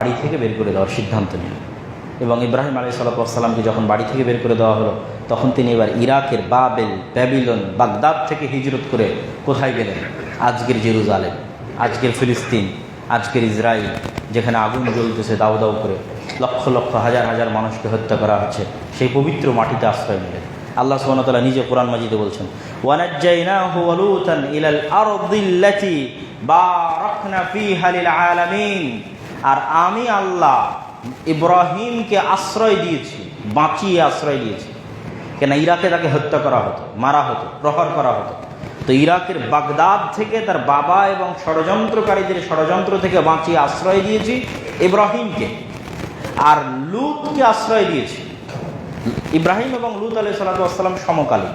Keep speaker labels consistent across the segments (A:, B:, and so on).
A: বাড়ি থেকে বের করে দেওয়ার সিদ্ধান্ত নিলেন এবং ইব্রাহিম আলী সাল্লাতামকে যখন বাড়ি থেকে বের করে দেওয়া হলো, তখন তিনি এবার ইরাকের বাবেল, ব্যাবিলন, বাগদাদ থেকে হিজরত করে কোথায় গেলেন? আজকের জেরুজালেম, আজকের ফিলিস্তিন, আজকের ইসরায়েল যেখানে আগুন জ্বলতেছে দাউ দাউ করে। লক্ষ লক্ষ হাজার হাজার মানুষকে হত্যা করা হচ্ছে। সেই পবিত্র মাটিতে আশ্রয় নিলেন। আল্লাহ সুবহানাহু নিজে কোরআন মাজিদে বলছেন, ওয়ানাজ্জাইনাহু আর আমি আল্লাহ ইব্রাহিমকে আশ্রয় দিয়েছি, বাঁচিয়ে আশ্রয় দিয়েছি। কেন? ইরাকে তাকে হত্যা করা হতো, মারা হতো, প্রহর করা হতো। তো ইরাকের বাগদাদ থেকে তার বাবা এবং ষড়যন্ত্রকারীদের ষড়যন্ত্র থেকে বাঁচিয়ে আশ্রয় দিয়েছি ইব্রাহিমকে। আর লুতকে আশ্রয় দিয়েছি। ইব্রাহিম এবং লুত আলাই সাল্লাতাম সমকালীন।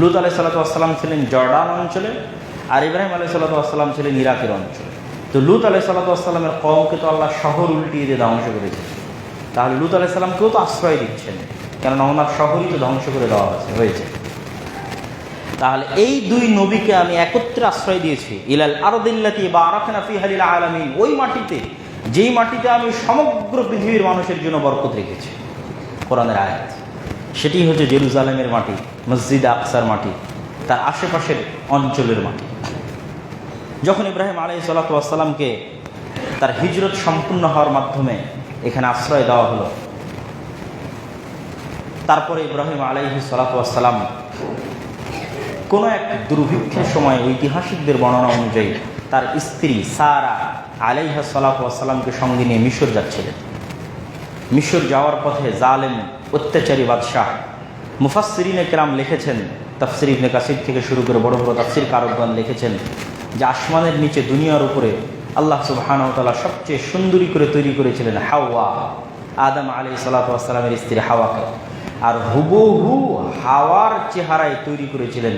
A: লুত আলাই সাল্লাতাম ছিলেন জর্ডান অঞ্চলে, আর ইব্রাহিম আলাই সাল্লাতাম ছিলেন ইরাকের অঞ্চলে। তো লুত আলাই সাল্লাতামের কমকে তো আল্লাহ শহর উল্টিয়ে দিয়ে ধ্বংস করে করেছে তাহলে লুত আলাই সাল্লামকেও তো আশ্রয় দিচ্ছেন, কেননা ওনার শহরই তো ধ্বংস করে দেওয়া হয়েছে হয়েছে। তাহলে এই দুই নবীকে আমি একত্রে আশ্রয় দিয়েছি, ইলাল আরদিল্লাতি বা আরাফিনা ফিহালিল আলামিন। ওই মাটিতে, যেই মাটিতে আমি সমগ্র পৃথিবীর মানুষের জন্য বরকত রেখেছি, কোরআনের আয়াত। সেটি হচ্ছে জেরুজালেমের মাটি, মসজিদ আকসার মাটি, তার আশেপাশের অঞ্চলের মাটি। যখন ইব্রাহিম আলাই সাল্লাতামকে তার হিজরত সম্পূর্ণ হওয়ার মাধ্যমে এখানে আশ্রয় দেওয়া হলো, তারপরে ইব্রাহিম আলাইহি সালাতাম কোনো এক দুর্ভিক্ষের সময় ঐতিহাসিকদের বর্ণনা অনুযায়ী তার স্ত্রী সারা আলাইহা সালাতামকে সঙ্গে নিয়ে মিশর যাচ্ছিলেন। মিশর যাওয়ার পথে জালেম, অত্যাচারী বাদশাহ মুফাসরিনে কেরাম লিখেছেন, তাফসির ইবনে কাসির থেকে শুরু করে বড় বড় তাফসির কারকগণ লিখেছেন যে আসমানের নিচে দুনিয়ার উপরে আল্লাহ সুবাহানতালা সবচেয়ে সুন্দরী করে তৈরি করেছিলেন হাওয়া। আদম আলি সাল্লাতামের স্ত্রী হাওয়াকে। আর হুবহু হাওয়ার চেহারায় তৈরি করেছিলেন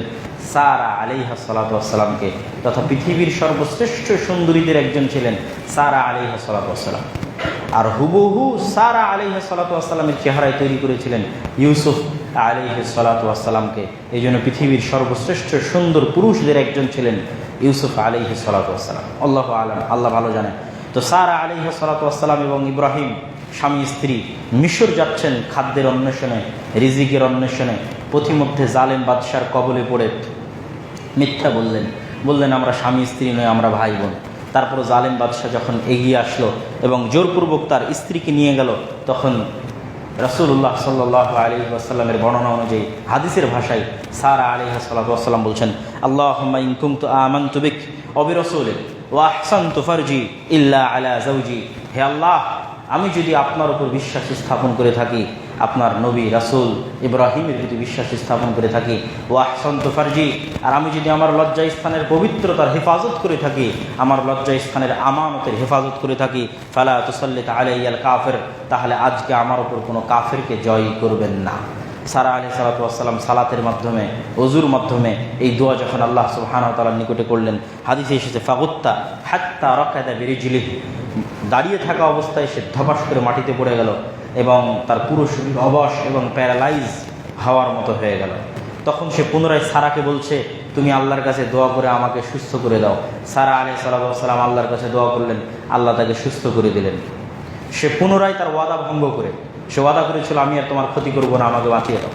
A: সারা আলিহা সালাতামকে তথা পৃথিবীর সর্বশ্রেষ্ঠ সুন্দরীদের একজন ছিলেন সারা আলিহা সালাতাম আর হুবহু সারা আলিহা সালাতামের চেহারায় তৈরি করেছিলেন ইউসুফ আলিহ সালাতামকে এই জন্য পৃথিবীর সর্বশ্রেষ্ঠ সুন্দর পুরুষদের একজন ছিলেন ইউসুফ আলিহ সালাতাম আল্লাহ আলম, আল্লাহ ভালো জানেন। তো সারা আলিহ সালাতাম এবং ইব্রাহিম, স্বামী, স্ত্রী মিশর যাচ্ছেন খাদ্যের অন্বেষণে, রিজিকের অন্বেষণে। পথিমধ্যে জালেম বাদশার কবলে পড়ে মিথ্যা বললেন। বললেন, আমরা স্বামী, স্ত্রী নয়, আমরা ভাই বোন তারপর জালেম বাদশাহ যখন এগিয়ে আসলো এবং জোরপূর্বক তার স্ত্রীকে নিয়ে গেল, তখন রসুল্লাহ সাল্লাহ আলী আসাল্লামের বর্ণনা অনুযায়ী হাদিসের ভাষায় সারা আলী সাল্লাম বলছেন আল্লাহ ইনকুম অবিরসুল ওয়াহসান তুফারজি ইল্লা আলা জৌজি হে আল্লাহ, আমি যদি আপনার উপর বিশ্বাস স্থাপন করে থাকি আপনার নবী রাসুল ইব্রাহিমের প্রতি বিশ্বাস স্থাপন করে থাকি। ও আহসন তোফারজি আর আমি যদি আমার লজ্জা স্থানের পবিত্রতার হেফাজত করে থাকি, আমার লজ্জা স্থানের আমানতের হেফাজত করে থাকি, ফালা তুসল্লিত আলাইয়াল কাফের, তাহলে আজকে আমার ওপর কোনো কাফেরকে জয় করবেন না। সারা আলী সালাতাম সালাতের মাধ্যমে অজুর মাধ্যমে এই দোয়া যখন আল্লাহ সুবহানাহু তাআলার নিকটে করলেন, হাদিসে এসেছে, ফাগুত্তা হাত্তা রকাদা বেরিজিলি দাঁড়িয়ে থাকা অবস্থায় সে ধপাস করে মাটিতে পড়ে গেল এবং তার পুরো শরীর অবশ এবং প্যারালাইজ হওয়ার মতো হয়ে গেল। তখন সে পুনরায় সারাকে বলছে, তুমি আল্লাহর কাছে দোয়া করে আমাকে সুস্থ করে দাও। সারা আলী সাল্লাম আল্লাহর কাছে দোয়া করলেন, আল্লাহ তাকে সুস্থ করে দিলেন। সে পুনরায় তার ওয়াদা ভঙ্গ করে, সে ওয়াদা করেছিল, আমি আর তোমার ক্ষতি করব না, আমাকে বাঁচিয়ে দাও।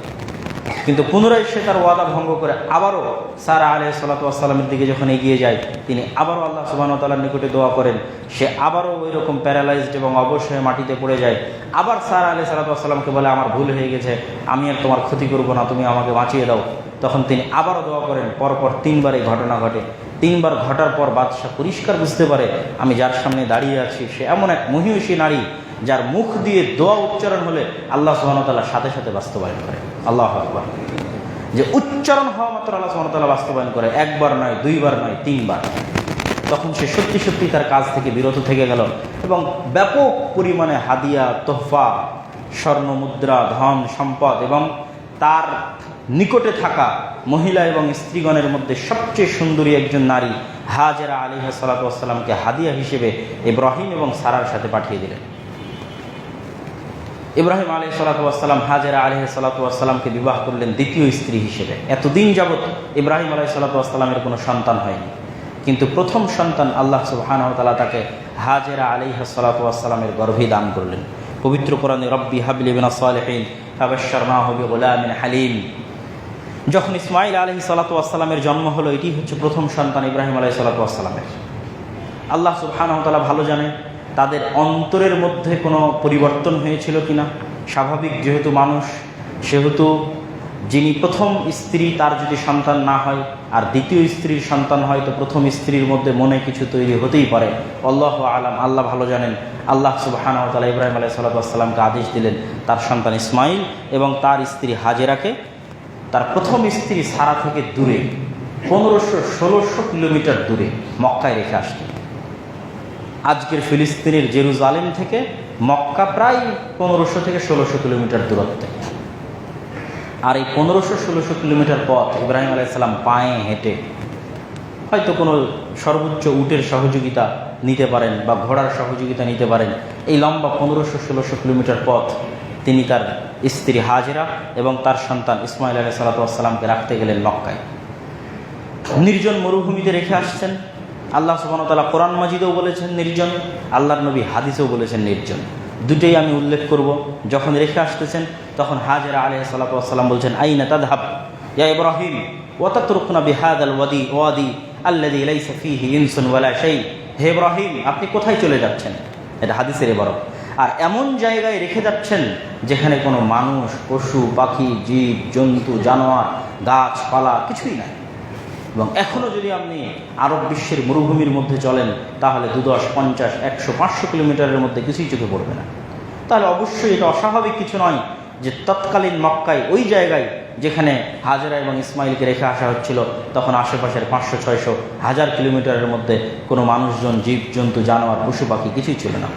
A: কিন্তু পুনরায় সে তার ওয়াদা ভঙ্গ করে আবারও সারা আলহ সাল্লাতামের দিকে যখন এগিয়ে যায়, তিনি আবারও আল্লাহ সুবাহতালার নিকটে দোয়া করেন। সে আবারও ওই রকম প্যারালাইজড এবং অবশ্যই মাটিতে পড়ে যায়। আবার সারা আলহ সাল্লাতামকে বলে, আমার ভুল হয়ে গেছে, আমি আর তোমার ক্ষতি করব না, তুমি আমাকে বাঁচিয়ে দাও। তখন তিনি আবারও দোয়া করেন, পরপর তিনবার এই ঘটনা ঘটে। তিনবার ঘটার পর বাদশাহ পরিষ্কার বুঝতে পারে, আমি যার সামনে দাঁড়িয়ে আছি, সে এমন এক মহিষী নারী যার মুখ দিয়ে দোয়া উচ্চারণ হলে আল্লাহ সুহামতাল্লাহ সাথে সাথে বাস্তবায়ন করে। আল্লাহ আকবর। যে উচ্চারণ হওয়া মাত্র আল্লাহ সুহামতাল্লাহ বাস্তবায়ন করে, একবার নয়, দুইবার নয়, তিনবার। তখন সে সত্যি সত্যি তার কাজ থেকে বিরত থেকে গেল এবং ব্যাপক পরিমাণে হাদিয়া, তোহফা, স্বর্ণ মুদ্রা, ধন সম্পদ এবং তার নিকটে থাকা মহিলা এবং স্ত্রীগণের মধ্যে সবচেয়ে সুন্দরী একজন নারী হাজেরা আলী সালাতামকে হাদিয়া হিসেবে ইব্রাহিম এবং সারার সাথে পাঠিয়ে দিলেন। ইব্রাহিম আলী সালাতাম হাজেরা আলহ সালাতামকে বিবাহ করলেন দ্বিতীয় স্ত্রী হিসেবে। এতদিন যাবৎ ইব্রাহিম আলহ সালাতামের কোনো সন্তান হয়নি। কিন্তু প্রথম সন্তান আল্লাহ সুবাহানতালা তাকে হাজেরা আলিহ সালাতামের গর্ভে দান করলেন। পবিত্র কোরআনে রব্বি হাবিলিবিন হালিম। যখন ইসমাইল আলহি সালাতামের জন্ম হলো, এটি হচ্ছে প্রথম সন্তান ইব্রাহিম আলহি সালাতামের আল্লাহ সুবহানতালা ভালো জানে তাদের অন্তরের মধ্যে কোনো পরিবর্তন হয়েছিল কিনা? স্বাভাবিক, যেহেতু মানুষ, সেহেতু যিনি প্রথম স্ত্রী, তার যদি সন্তান না হয়, আর দ্বিতীয় স্ত্রীর সন্তান হয়, তো প্রথম স্ত্রীর মধ্যে মনে কিছু তৈরি হতেই পারে। আল্লাহ আলাম, আল্লাহ ভালো জানেন। আল্লাহ সুবাহান তালা ইব্রাহিম আলাই সাল্লাতামকে আদেশ দিলেন, তার সন্তান ইসমাইল এবং তার স্ত্রী হাজেরাকে তার প্রথম স্ত্রী সারা থেকে দূরে, পনেরোশো ষোলোশো কিলোমিটার দূরে, মক্কায় রেখে আসতেন আজকের ফিলিস্তিনের জেরুজালেম থেকে মক্কা প্রায় পনেরোশো থেকে ষোলোশো কিলোমিটার দূরত্বে। আর এই পনেরোশো ষোলোশো কিলোমিটার পথ ইব্রাহিম আলাইসাল্লাম পায়ে হেঁটে হয়তো কোনো সর্বোচ্চ উটের সহযোগিতা নিতে পারেন বা ঘোড়ার সহযোগিতা নিতে পারেন, এই লম্বা পনেরোশো ষোলোশো কিলোমিটার পথ তিনি তার স্ত্রী হাজেরা এবং তার সন্তান ইসমাইল আলাই সাল্লাতামকে রাখতে গেলেন মক্কায়। নির্জন মরুভূমিতে রেখে আসছেন। আল্লাহ সুবাহতাল্লাহ কোরআন মাজিদেও বলেছেন নির্জন, আল্লাহর নবী হাদিসেও বলেছেন নির্জন। দুটোই আমি উল্লেখ করব। যখন রেখে আসতেছেন, তখন হাজরা আলহ সাল্লাম বলছেন, আইনা তাদহাব ইয়া ইব্রাহিম ওয়াতাতরুকনা বিহাদ আল ওয়াদি ওয়াদি আল্লাদি লাইসা ফিহি ইনসুন ওয়ালা শাই হে ইব্রাহিম, আপনি কোথায় চলে যাচ্ছেন? এটা হাদিসের এবারও আর এমন জায়গায় রেখে যাচ্ছেন, যেখানে কোনো মানুষ, পশু, পাখি, জীব, জন্তু, জানোয়ার, গাছপালা কিছুই নাই। এবং এখনও যদি আপনি আরব বিশ্বের মরুভূমির মধ্যে চলেন, তাহলে দু দশ পঞ্চাশ, একশো, পাঁচশো কিলোমিটারের মধ্যে কিছুই চোখে পড়বে না। তাহলে অবশ্যই এটা অস্বাভাবিক কিছু নয় যে তৎকালীন মক্কায় ওই জায়গায় যেখানে হাজারা এবং ইসমাইলকে রেখে আসা হচ্ছিল, তখন আশেপাশের পাঁচশো, ছয়শো, হাজার কিলোমিটারের মধ্যে কোনো মানুষজন জীব জন্তু জানোয়ার, পশু পাখি কিছুই ছিল না।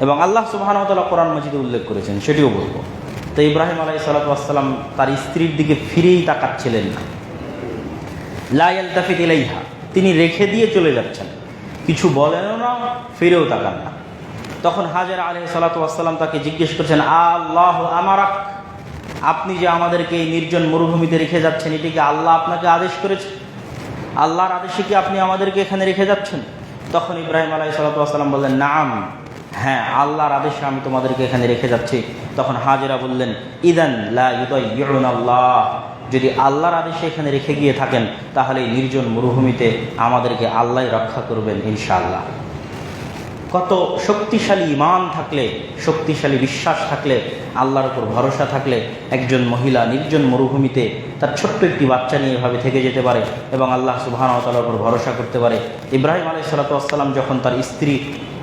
A: এবং আল্লাহ সুবাহানতাল্লাহ কোরআন মজিদে উল্লেখ করেছেন, সেটিও বলব। তো ইব্রাহিম আলাই সাল্লাতাম তার স্ত্রীর দিকে ফিরেই তাকাচ্ছিলেন না। ইলাইহা, তিনি রেখে দিয়ে চলে যাচ্ছেন। কিছু বলেনও না, ফিরেও তাকান না। তখন হাজার আলহ সালাতাম তাকে জিজ্ঞেস করছেন, আল্লাহ আমারাক, আপনি যে আমাদেরকে এই নির্জন মরুভূমিতে রেখে যাচ্ছেন এটিকে আল্লাহ আপনাকে আদেশ করেছে? আল্লাহর আদেশে কি আপনি আমাদেরকে এখানে রেখে যাচ্ছেন? তখন ইব্রাহিম আলাই সালাতাম বললেন, নাম হ্যাঁ আল্লাহর আদেশে আমি তোমাদেরকে এখানে রেখে যাচ্ছি। তখন হাজেরা বললেন, ইদান আল্লাহ যদি আল্লাহর আদেশে এখানে রেখে গিয়ে থাকেন, তাহলে নির্জন মরুভূমিতে আমাদেরকে আল্লাহ রক্ষা করবেন ইনশাআল্লাহ। কত শক্তিশালী ইমান থাকলে, শক্তিশালী বিশ্বাস থাকলে, আল্লাহর উপর ভরসা থাকলে একজন মহিলা নির্জন মরুভূমিতে তার ছোট্ট একটি বাচ্চা নিয়ে এভাবে থেকে যেতে পারে এবং আল্লাহ সুবাহানতালার উপর ভরসা করতে পারে। ইব্রাহিম আলাই সালাতাম যখন তার স্ত্রী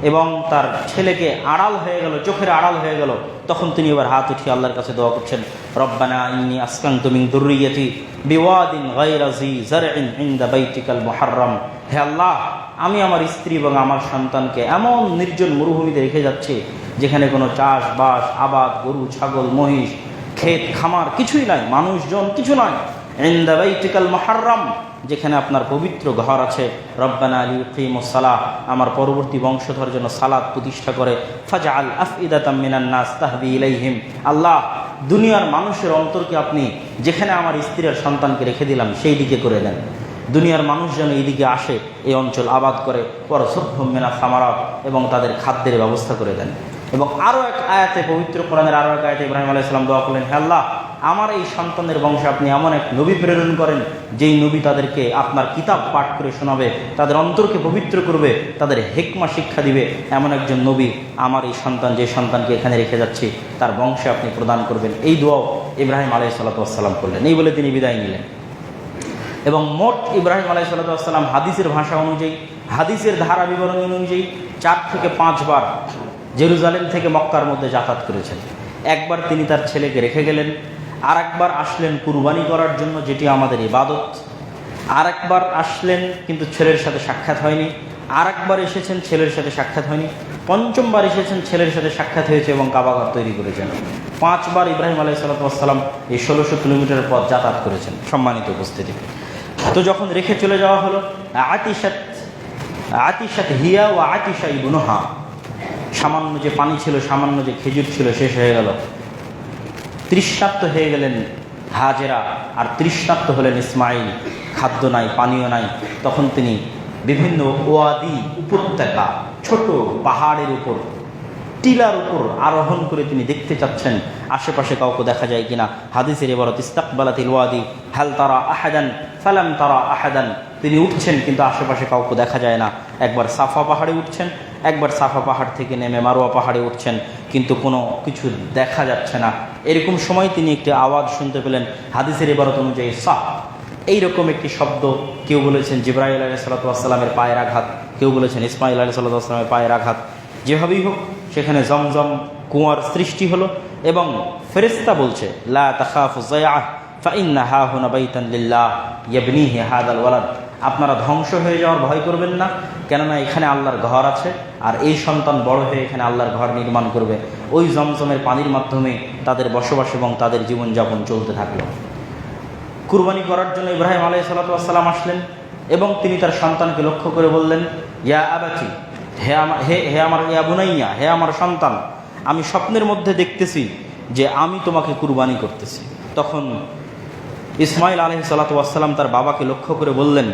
A: এবং তার ছেলেকে আড়াল হয়ে গেল, চোখের আড়াল হয়ে গেল। তখন তিনি এবার হাত উঠিয়ে আল্লাহর কাছে দোয়া করছেন, রব্বানা ইন্নি আসকাং তুমিং দুর্রিয়তি বিওয়াদিন গায়রাজি জারইন ইনদা বাইতিকাল হে আল্লাহ, আমি আমার স্ত্রী এবং আমার সন্তানকে এমন নির্জন মরুভূমিতে রেখে যাচ্ছে, যেখানে কোনো চাষবাস, আবাদ, গরু, ছাগল, মহিষ, ক্ষেত, খামার কিছুই নাই, মানুষজন কিছু নয় ইনদা বাইতিকাল মুহাররম। যেখানে আপনার পবিত্র ঘর আছে, রব্বানা আলী সালাহ আমার পরবর্তী বংশধর জন্য সালাদ প্রতিষ্ঠা করে ফাজা আল আফিদাতামিনান্নাস তাহবি ইলাইহিম আল্লাহ, দুনিয়ার মানুষের অন্তরকে আপনি যেখানে আমার স্ত্রীর সন্তানকে রেখে দিলাম, সেই দিকে করে দেন। দুনিয়ার মানুষ যেন এইদিকে আসে, এই অঞ্চল আবাদ করে পর সভ্যমেনা সামারত এবং তাদের খাদ্যের ব্যবস্থা করে দেন। এবং আরও এক আয়াতে, পবিত্র কোরআনের আরও এক আয়াতে ইব্রাহিম আলাইসালাম দোয়া করলেন, হে আল্লাহ আমার এই সন্তানের বংশে আপনি এমন এক নবী প্রেরণ করেন, যেই নবী তাদেরকে আপনার কিতাব পাঠ করে শোনাবে, তাদের অন্তরকে পবিত্র করবে, তাদের হেকমা শিক্ষা দিবে। এমন একজন নবী আমার এই সন্তান, যে সন্তানকে এখানে রেখে যাচ্ছি, তার বংশে আপনি প্রদান করবেন। এই দোয়াও ইব্রাহিম আলাই সাল্লাতাম করলেন। এই বলে তিনি বিদায় নিলেন। এবং মোট ইব্রাহিম আলাই সাল্লাতাম হাদিসের ভাষা অনুযায়ী, হাদিসের ধারা বিবরণ অনুযায়ী চার থেকে পাঁচবার জেরুজালেম থেকে মক্কার মধ্যে যাতায়াত করেছেন। একবার তিনি তার ছেলেকে রেখে গেলেন আর একবার আসলেন কুরবানি করার জন্য, যেটি আমাদের ইবাদত। আর একবার আসলেন, কিন্তু ছেলের সাথে সাক্ষাৎ হয়নি। আর একবার এসেছেন, ছেলের সাথে সাক্ষাৎ হয়নি। পঞ্চমবার এসেছেন, ছেলের সাথে সাক্ষাৎ হয়েছে এবং কাবাঘর তৈরি করেছেন। পাঁচবার ইব্রাহিম আলাই সাল্লাম এই ষোলোশো কিলোমিটার পথ যাতায়াত করেছেন সম্মানিত উপস্থিতি। তো যখন রেখে চলে যাওয়া হলো আতিসাত আতিসাত হিয়া ও আতিশা ইবনুহা। সামান্য যে পানি ছিল, সামান্য যে খেজুর ছিল, শেষ হয়ে গেল। তৃষ্ণাত্ম হয়ে গেলেন হাজেরা আর তৃষ্ণাত্ম হলেন ইসমাইল। খাদ্য নাই, পানীয় নাই। তখন তিনি বিভিন্ন ওয়াদি, উপত্যকা, ছোট পাহাড়ের উপর, টিলার উপর আরোহণ করে তিনি দেখতে চাচ্ছেন, আশেপাশে কাউকে দেখা যায় কিনা। হাদিসের এবারত, ইস্তাকবালাতিল ওয়াদি, হাল তারা আহাদান, ফালাম তারা আহাদান। তিনি উঠছেন, কিন্তু আশেপাশে কাউকে দেখা যায় না। একবার সাফা পাহাড়ে উঠছেন একবার সাফা পাহাড় থেকে নেমে মারোয়া পাহাড়ে উঠছেন, কিন্তু কোনো কিছু দেখা যাচ্ছে না। এরকম সময় তিনি একটি আওয়াজ শুনতে পেলেন, হাদিসের এবারত অনুযায়ী সাহ এইরকম একটি শব্দ কেউ বলেছেন জিব্রাহিল আলী সাল্লাতামের পায়ের আঘাত, কেউ বলেছেন ইসমাইল আলী সাল্লাতামের পায়ের আঘাত। যেভাবেই হোক, সেখানে জমজম কুয়ার সৃষ্টি হলো এবং ফেরিস্তা বলছে, লা তাখাফু যায়াহ ফাইন্না হা হুনা বাইতান লিল্লাহ, ইয়াবনিহি হাদাল ওয়ালাদ। আপনারা ধ্বংস হয়ে যাওয়ার ভয় করবেন না, কেননা এখানে আল্লাহর ঘর আছে, আর এই সন্তান বড় হয়ে এখানে আল্লাহর ঘর নির্মাণ করবে। ওই জমজমের পানির মাধ্যমে তাদের বসবাস এবং তাদের জীবনযাপন চলতে থাকল। কুরবানি করার জন্য ইব্রাহিম আলাই সাল্লাতাম আসলেন এবং তিনি তার সন্তানকে লক্ষ্য করে বললেন, ইয়া আবাচি হে আমার হে হে আমার ইয়া বুনাইয়া, হে আমার সন্তান, আমি স্বপ্নের মধ্যে দেখতেছি যে আমি তোমাকে কুরবানি করতেছি। তখন ইসমাইল আলহ সালাতাম তার বাবাকে লক্ষ্য করে বললেন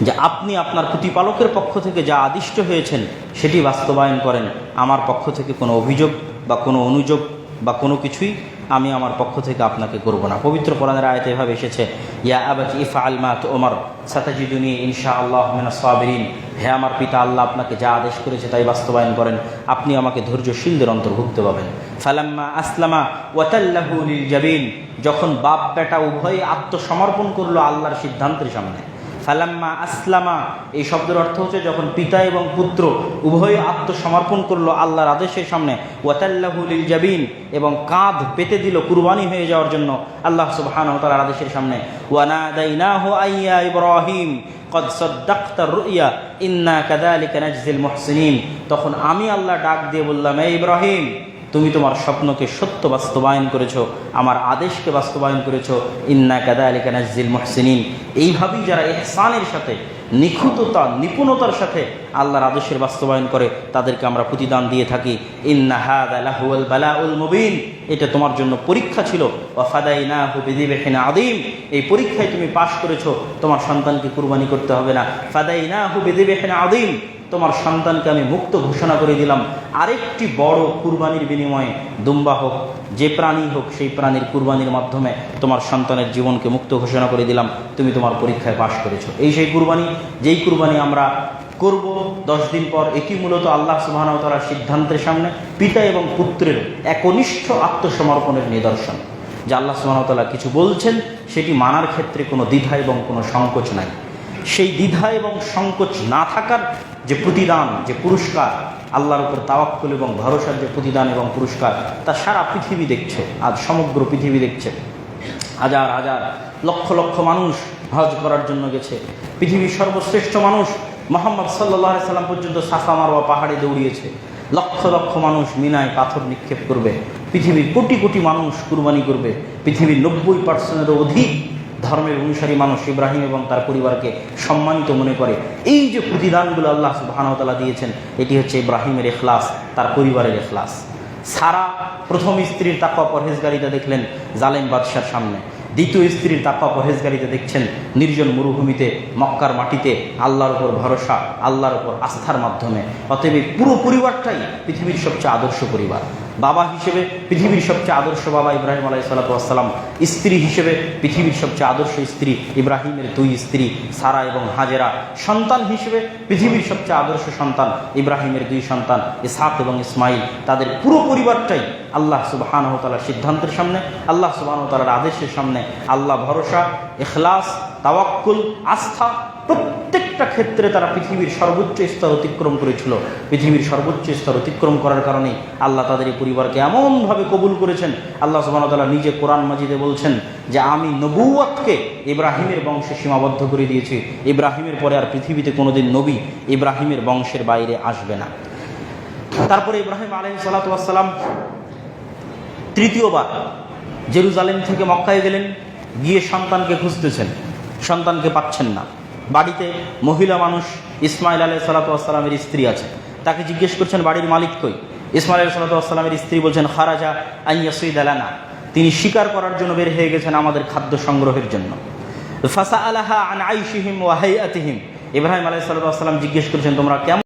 A: যে আপনি আপনার প্রতিপালকের পক্ষ থেকে যা আদিষ্ট হয়েছেন, সেটি বাস্তবায়ন করেন। আমার পক্ষ থেকে কোনো অভিযোগ বা কোনো অনুযোগ বা কোনো কিছুই আমি আমার পক্ষ থেকে আপনাকে করব না। পবিত্র কোরআনের আয়তে এভাবে এসেছে, ইয়া আবাজ ইফা আলমাত ওমর সাতাজিদুনি ইনশা আল্লাহ মিনা হে আমার পিতা, আল্লাহ আপনাকে যা আদেশ করেছে তাই বাস্তবায়ন করেন। আপনি আমাকে ধৈর্যশীলদের অন্তর্ভুক্ত পাবেন। ফালাম্মা আসলামা ওয়াতাল্লাহু লিল জাবিন, যখন বাপ বেটা উভয়ে আত্মসমর্পণ করল আল্লাহর সিদ্ধান্তের সামনে। ফালাম্মা আসলামা, এই শব্দের অর্থ হচ্ছে যখন পিতা এবং পুত্র উভয়ে আত্মসমর্পণ করল আল্লাহর আদেশের সামনে ওয়াতাল্লাহুল জাবিন, এবং কাঁধ পেতে দিল কুরবানি হয়ে যাওয়ার জন্য আল্লাহ সুবহান তালার আদেশের সামনে, ওয়ানাদাইনাহু আইয়া ইব্রাহিম, কদ সদ্দাক্তা রুইয়া, ইন্না কাদালিকা নাজজিল মুহসিনিন। তখন আমি আল্লাহ ডাক দিয়ে বললাম এই ইব্রাহিম তুমি তোমার স্বপ্নকে সত্য বাস্তবায়ন করেছ, আমার আদেশকে বাস্তবায়ন করেছ, ইন্না কাদা আলী কানাজিল মহসিনিন। এইভাবেই যারা এহসানের সাথে, নিখুঁততা, নিপুণতার সাথে আল্লাহর আদেশের বাস্তবায়ন করে, তাদেরকে আমরা প্রতিদান দিয়ে থাকি। ইন্না হাদ আলাহুল বালাউল মুবিন। এটা তোমার জন্য পরীক্ষা ছিল। ওয়াফাদাই না হুবিদিবেহিনা আদিম এই পরীক্ষায় তুমি পাশ করেছ, তোমার সন্তানকে কুরবানি করতে হবে না। ফাদাই না হুবিদিবেহিনা আদিম তোমার সন্তানকে আমি মুক্ত ঘোষণা করে দিলাম। আরেকটি বড় কুরবানির বিনিময়ে দুম্বা হোক, যে প্রাণী হোক, সেই প্রাণীর কুরবানির মাধ্যমে তোমার সন্তানের জীবনকে মুক্ত ঘোষণা করে দিলাম। তুমি তোমার পরীক্ষায় পাশ করেছ। এই সেই কুরবানি, যেই কুরবানি আমরা করব দশ দিন পর, এটি মূলত আল্লাহ সুবাহতালার সিদ্ধান্তের সামনে, পিতা এবং পুত্রের একনিষ্ঠ আত্মসমর্পণের নিদর্শন। যে আল্লাহ সুবাহতাল্লাহ কিছু বলছেন, সেটি মানার ক্ষেত্রে কোনো দ্বিধা এবং কোনো সংকোচ নাই। সেই দ্বিধা এবং সংকোচ না থাকার যে প্রতিদান, যে পুরস্কার, আল্লাহর উপর তাওয়াক্কুল এবং ভরসার যে প্রতিদান এবং পুরস্কার, তা সারা পৃথিবী দেখছে, আজ সমগ্র পৃথিবী দেখছে। হাজার হাজার, লক্ষ লক্ষ মানুষ হজ করার জন্য গেছে। পৃথিবীর সর্বশ্রেষ্ঠ মানুষ মোহাম্মদ সাল্লাহ সাল্লাম পর্যন্ত সাফা মারোয়া পাহাড়ে দৌড়িয়েছে। লক্ষ লক্ষ মানুষ মিনায় পাথর নিক্ষেপ করবে। পৃথিবীর কোটি কোটি মানুষ কুরবানি করবে। পৃথিবীর নব্বই পার্সেন্টেরও অধিক ধর্মের অনুসারী মানুষ ইব্রাহিম এবং তার পরিবারকে সম্মানিত মনে করে। এই যে প্রতিদানগুলো আল্লাহ সুবাহানতালা দিয়েছেন, এটি হচ্ছে ইব্রাহিমের এখলাস তার পরিবারের এখলাস সারা প্রথম স্ত্রীর তাকওয়া পরহেজগারিতা দেখলেন জালেম বাদশার সামনে। দ্বিতীয় স্ত্রীর তাকওয়া পরহেজগারিতা দেখছেন নির্জন মরুভূমিতে, মক্কার মাটিতে আল্লাহর উপর ভরসা, আল্লাহর উপর আস্থার মাধ্যমে। অতএব পুরো পরিবারটাই পৃথিবীর সবচেয়ে আদর্শ পরিবার। বাবা হিসেবে পৃথিবীর সবচেয়ে আদর্শ বাবা ইব্রাহিম আলাই স্ত্রী হিসেবে পৃথিবীর সবচেয়ে আদর্শ স্ত্রী ইব্রাহিমের দুই স্ত্রী, সারা এবং হাজেরা। সন্তান হিসেবে পৃথিবীর সবচেয়ে আদর্শ সন্তান ইব্রাহিমের দুই সন্তান ইসাক এবং ইসমাইল তাদের পুরো পরিবারটাই আল্লাহ সুবাহানহতালার সিদ্ধান্তের সামনে, আল্লাহ সুবাহানহতালার আদেশের সামনে, আল্লাহ ভরসা এখলাস তাওয়াক্কুল, আস্থা প্রত্যেকটা ক্ষেত্রে তারা পৃথিবীর সর্বোচ্চ স্তর অতিক্রম করেছিল। পৃথিবীর সর্বোচ্চ স্তর অতিক্রম করার কারণে আল্লাহ তাদের এই পরিবারকে এমনভাবে কবুল করেছেন। আল্লাহ সুবাহতাল্লাহ নিজে কোরআন মাজিদে বলছেন যে, আমি নবুয়াতকে ইব্রাহিমের বংশে সীমাবদ্ধ করে দিয়েছি। ইব্রাহিমের পরে আর পৃথিবীতে কোনোদিন নবী ইব্রাহিমের বংশের বাইরে আসবে না। তারপরে ইব্রাহিম আলহ সালাতাম তৃতীয়বার জেরুজালেম থেকে মক্কায় গেলেন। গিয়ে সন্তানকে খুঁজতেছেন। সন্তানকে পাচ্ছেন না। বাড়িতে মহিলা মানুষ ইসমাইল আলহ সালাতামের স্ত্রী আছে। তাকে জিজ্ঞেস করছেন, বাড়ির মালিক কই? ইসমাইল আলহ সালাতামের স্ত্রী বলছেন, খারাজা আইয়া সৈদ আলানা তিনি শিকার করার জন্য বের হয়ে গেছেন আমাদের খাদ্য সংগ্রহের জন্য। ফাসা আলাহা আন আইসিহিম ওয়াহাই আতিহিম ইব্রাহিম আলাই সাল্লাম জিজ্ঞেস করছেন, তোমরা কেমন